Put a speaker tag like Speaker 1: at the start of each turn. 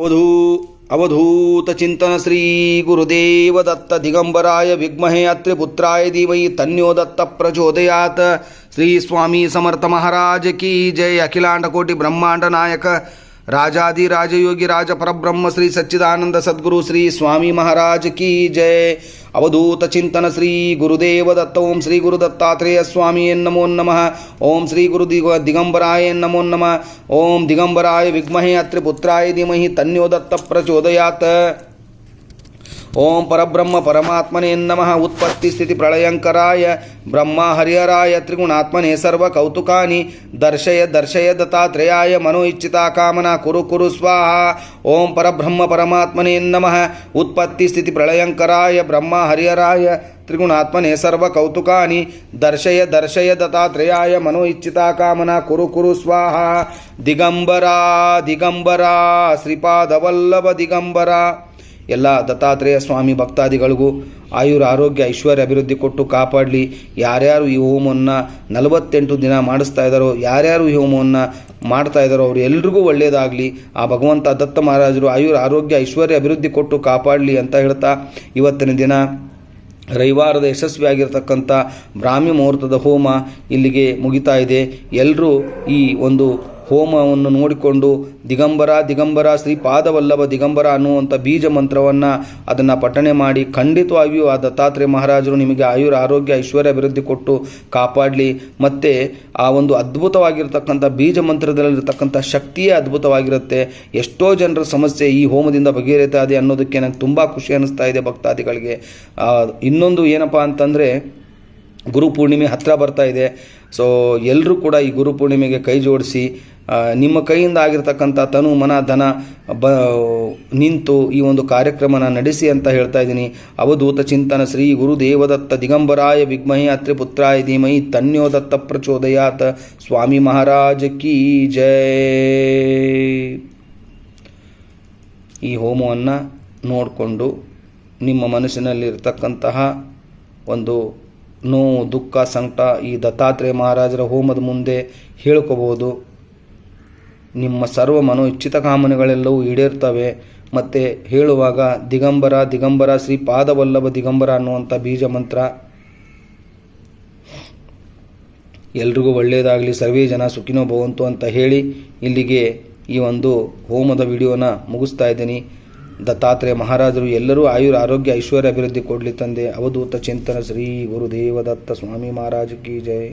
Speaker 1: ಅವಧೂ ಅವಧೂತ ಚಿಂತನ ಶ್ರೀ ಗುರುದೇವ ದತ್ತ ದಿಗಂಬರಾಯ ವಿದ್ಮಹೇ ಅತ್ರಿ ಪುತ್ರಾಯ ಧೀಮಹಿ ತನ್ಯೋ ದತ್ತ ಪ್ರಚೋದಯಾತ್ ಶ್ರೀ ಸ್ವಾಮಿ ಸಮರ್ಥ ಮಹಾರಾಜ ಕಿ ಜಯ ಅಖಿಲಾಂಡ ಕೋಟಿ ಬ್ರಹ್ಮಾಂಡ ನಾಯಕ ರಾಜಾದಿ ರಾಜಯೋಗಿ ರಾಜ ಪರಬ್ರಹ್ಮ ಶ್ರೀ ಸಚ್ಚಿದಾನಂದ ಸದ್ಗುರು ಶ್ರೀ ಸ್ವಾಮಿ ಮಹಾರಾಜ ಕಿ ಜಯ ಅವಧೂತ ಚಿಂತನ ಶ್ರೀ ಗುರುದೇವ ದತ್ತ ಓಂ ಶ್ರೀ ಗುರು ದತ್ತಾತ್ರೇಯ ಸ್ವಾಮಿ ನಮೋ ನಮಃ ಓಂ ಶ್ರೀ ಗುರು ఓం పరబ్రహ్మ పరమాత్మనే నమ. ఉత్పత్తి స్థితి ప్రళయంకరాయ బ్రహ్మ హరిహరాయ త్రిగుణాత్మనే సర్వ కౌతుకాని. దర్శయ దర్శయ దత్తాత్రేయాయ మనో ఇచ్చితా కామన కురు కురు స్వాహ. ఓం పరబ్రహ్మ పరమాత్మనే నమ. ఉత్పత్తి స్థితి ప్రళయంకరాయ బ్రహ్మ హరిహరాయ త్రిగుణాత్మనే సర్వ కౌతుకాని. దర్శయ దర్శయ దత్తాత్రేయాయ మనో ఇచ్చితా కామన కురు కురు స్వాహ. దిగంబరా దిగంబరా శ్రీపాదవల్లభ దిగంబరా. ಎಲ್ಲ ದತ್ತಾತ್ರೇಯ ಸ್ವಾಮಿ ಭಕ್ತಾದಿಗಳಿಗೂ ಆಯುರ ಆರೋಗ್ಯ, ಐಶ್ವರ್ಯ ಅಭಿವೃದ್ಧಿ ಕೊಟ್ಟು ಕಾಪಾಡಲಿ. ಯಾರ್ಯಾರು ಈ ಹೋಮವನ್ನು ನಲವತ್ತೆಂಟು ದಿನ ಮಾಡಿಸ್ತಾ ಇದ್ದಾರೋ ಯಾರ್ಯಾರು ಈ ಹೋಮವನ್ನು ಮಾಡ್ತಾ ಇದ್ದಾರೋ ಅವರು ಎಲ್ರಿಗೂ ಒಳ್ಳೆಯದಾಗಲಿ ಆ ಭಗವಂತ ದತ್ತ ಮಹಾರಾಜರು ಆಯುರ ಆರೋಗ್ಯ, ಐಶ್ವರ್ಯ ಅಭಿವೃದ್ಧಿ ಕೊಟ್ಟು ಕಾಪಾಡಲಿ ಅಂತ ಹೇಳ್ತಾ ಇವತ್ತಿನ ದಿನ ರವಿವಾರದ ಯಶಸ್ವಿಯಾಗಿರ್ತಕ್ಕಂಥ ಬ್ರಾಹ್ಮಿ ಮುಹೂರ್ತದ ಹೋಮ ಇಲ್ಲಿಗೆ ಮುಗಿತಾ ಇದೆ. ಎಲ್ಲರೂ ಈ ಒಂದು ಹೋಮವನ್ನು ನೋಡಿಕೊಂಡು ದಿಗಂಬರ ದಿಗಂಬರ ಶ್ರೀ ಪಾದವಲ್ಲಭ ದಿಗಂಬರ ಅನ್ನುವಂಥ ಬೀಜ ಮಂತ್ರವನ್ನು ಅದನ್ನು ಪಠಣೆ ಮಾಡಿ ಖಂಡಿತವಾಗಿಯೂ ಆ ದತ್ತಾತ್ರೇಯ ಮಹಾರಾಜರು ನಿಮಗೆ ಆಯುರ, ಆರೋಗ್ಯ, ಐಶ್ವರ್ಯ ಅಭಿವೃದ್ಧಿ ಕೊಟ್ಟು ಕಾಪಾಡಲಿ. ಮತ್ತು ಆ ಒಂದು ಅದ್ಭುತವಾಗಿರ್ತಕ್ಕಂಥ ಬೀಜ ಮಂತ್ರದಲ್ಲಿರತಕ್ಕಂಥ ಶಕ್ತಿಯೇ ಅದ್ಭುತವಾಗಿರುತ್ತೆ. ಎಷ್ಟೋ ಜನರ ಸಮಸ್ಯೆ ಈ ಹೋಮದಿಂದ ಬಗೆಹರಿತಾ ಇದೆ ಅನ್ನೋದಕ್ಕೆ ನನಗೆ ತುಂಬ ಖುಷಿ ಅನ್ನಿಸ್ತಾ ಇದೆ ಭಕ್ತಾದಿಗಳಿಗೆ. ಇನ್ನೊಂದು ಏನಪ್ಪ ಅಂತಂದರೆ ಗುರು ಪೂರ್ಣಿಮೆ ಹತ್ತಿರ ಬರ್ತಾ ಇದೆ. ಸೊ ಎಲ್ಲರೂ ಕೂಡ ಈ ಗುರು ಪೂರ್ಣಿಮೆಗೆ ಕೈ ಜೋಡಿಸಿ ನಿಮ್ಮ ಕೈಯಿಂದ ಆಗಿರ್ತಕ್ಕಂಥ ತನು, ಮನ, ಧನ ಬ, ನಿಂತು ಈ ಒಂದು ಕಾರ್ಯಕ್ರಮನ ನಡೆಸಿ ಅಂತ ಹೇಳ್ತಾ ಇದ್ದೀನಿ. ಅವಧೂತ ಚಿಂತನ ಶ್ರೀ ಗುರುದೇವದತ್ತ ದಿಗಂಬರಾಯ ವಿಗ್ಮಹಿ ಅತ್ರಿಪುತ್ರಾಯ ಧೀಮಹಿ ತನ್ಯೋದತ್ತ ಪ್ರಚೋದಯಾತ. ಸ್ವಾಮಿ ಮಹಾರಾಜ ಕೀ ಜಯ ಈ ಹೋಮವನ್ನು ನೋಡಿಕೊಂಡು ನಿಮ್ಮ ಮನಸ್ಸಿನಲ್ಲಿರ್ತಕ್ಕಂತಹ ಒಂದು ನೋವು, ದುಃಖ, ಸಂಕಟ ಈ ದತ್ತಾತ್ರೇಯ ಮಹಾರಾಜರ ಹೋಮದ ಮುಂದೆ ಹೇಳ್ಕೋಬೋದು. ನಿಮ್ಮ ಸರ್ವ ಮನೋ ಇಚ್ಛಿತ ಕಾಮನೆಗಳೆಲ್ಲವೂ ಈಡೇರ್ತವೆ. ಮತ್ತು ಹೇಳುವಾಗ, ದಿಗಂಬರ ದಿಗಂಬರ, ಶ್ರೀ ಪಾದವಲ್ಲಭ ದಿಗಂಬರ ಅನ್ನುವಂಥ ಬೀಜ ಮಂತ್ರ. ಎಲ್ರಿಗೂ ಒಳ್ಳೆಯದಾಗಲಿ, ಸರ್ವೇ ಜನ ಸುಖಿನೋ ಭವಂತು ಅಂತ ಹೇಳಿ ಇಲ್ಲಿಗೆ ಈ ಒಂದು ಹೋಮದ ವಿಡಿಯೋನ ಮುಗಿಸ್ತಾ ಇದ್ದೀನಿ. ದತ್ತಾತ್ರೇಯ ಮಹಾರಾಜರು ಎಲ್ಲರೂ ಆಯುರ ಆರೋಗ್ಯ ಐಶ್ವರ್ಯ ಅಭಿವೃದ್ಧಿ ಕೊಡಲಿ ತಂದೆ. ಅವಧೂತ ಚಿಂತನ ಶ್ರೀ ಗುರುದೇವದತ್ತ ಸ್ವಾಮಿ ಮಹಾರಾಜ ಕಿ ಜಯ